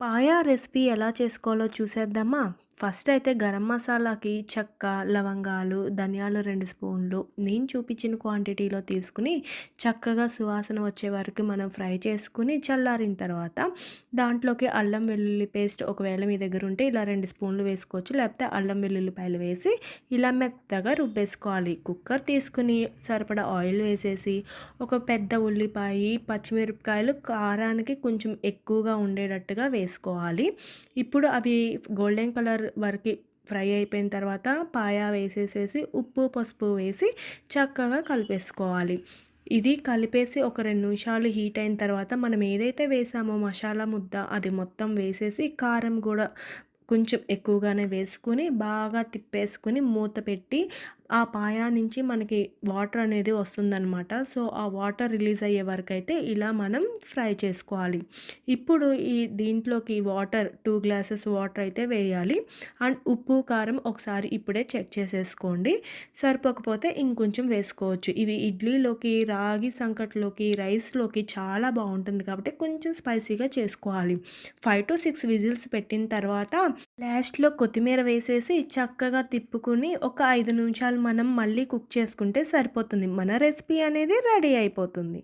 Paya recipe ఎలా చేసుకోవాలో చూసేద్దామా ఫస్ట్ అయితే గరం మసాలాకి చెక్క లవంగాలు ధనియాలు రెండు స్పూన్లు. నేను చూపించిన క్వాంటిటీలో తీసుకుని చక్కగా సువాసన వచ్చే వరకు మనం ఫ్రై చేసుకుని చల్లారిన తర్వాత దాంట్లోకి అల్లం వెల్లుల్లి పేస్ట్ ఒకవేళ మీ దగ్గర ఉంటే ఇలా రెండు స్పూన్లు వేసుకోవచ్చు. లేకపోతే అల్లం వెల్లుల్లిపాయలు వేసి ఇలా మెత్తగా రుబ్బేసుకోవాలి. కుక్కర్ తీసుకుని సరిపడా ఆయిల్ వేసేసి ఒక పెద్ద ఉల్లిపాయ పచ్చిమిరపకాయలు కారానికి కొంచెం ఎక్కువగా ఉండేటట్టుగా వేసుకోవాలి. ఇప్పుడు అవి గోల్డెన్ కలర్ వరకు ఫ్రై అయిపోయిన తర్వాత పాయా వేసేసేసి ఉప్పు పసుపు వేసి చక్కగా కలిపేసుకోవాలి. ఇది కలిపేసి ఒక రెండు నిమిషాలు హీట్ అయిన తర్వాత మనం ఏదైతే వేసామో మసాలా ముద్ద అది మొత్తం వేసేసి కారం కూడా కొంచెం ఎక్కువగానే వేసుకుని బాగా తిప్పేసుకుని మూత పెట్టి ఆ పాయా నుంచి మనకి వాటర్ అనేది వస్తుందన్నమాట. సో ఆ వాటర్ రిలీజ్ అయ్యే వరకు అయితే ఇలా మనం ఫ్రై చేసుకోవాలి. ఇప్పుడు ఈ దీంట్లోకి వాటర్ టూ గ్లాసెస్ వాటర్ అయితే వేయాలి. అండ్ ఉప్పు కారం ఒకసారి ఇప్పుడే చెక్ చేసేసుకోండి. సరిపోకపోతే ఇంకొంచెం వేసుకోవచ్చు. ఇవి ఇడ్లీలోకి రాగి సంకట్లోకి రైస్లోకి చాలా బాగుంటుంది కాబట్టి కొంచెం స్పైసీగా చేసుకోవాలి. ఫైవ్ టు సిక్స్ విజిల్స్ పెట్టిన తర్వాత లాస్ట్లో కొత్తిమీర వేసేసి చక్కగా తిప్పుకుని ఒక ఐదు నిమిషాలు మనం మళ్ళీ కుక్ చేసుకుంటే సరిపోతుంది. మన రెసిపీ అనేది రెడీ అయిపోతుంది.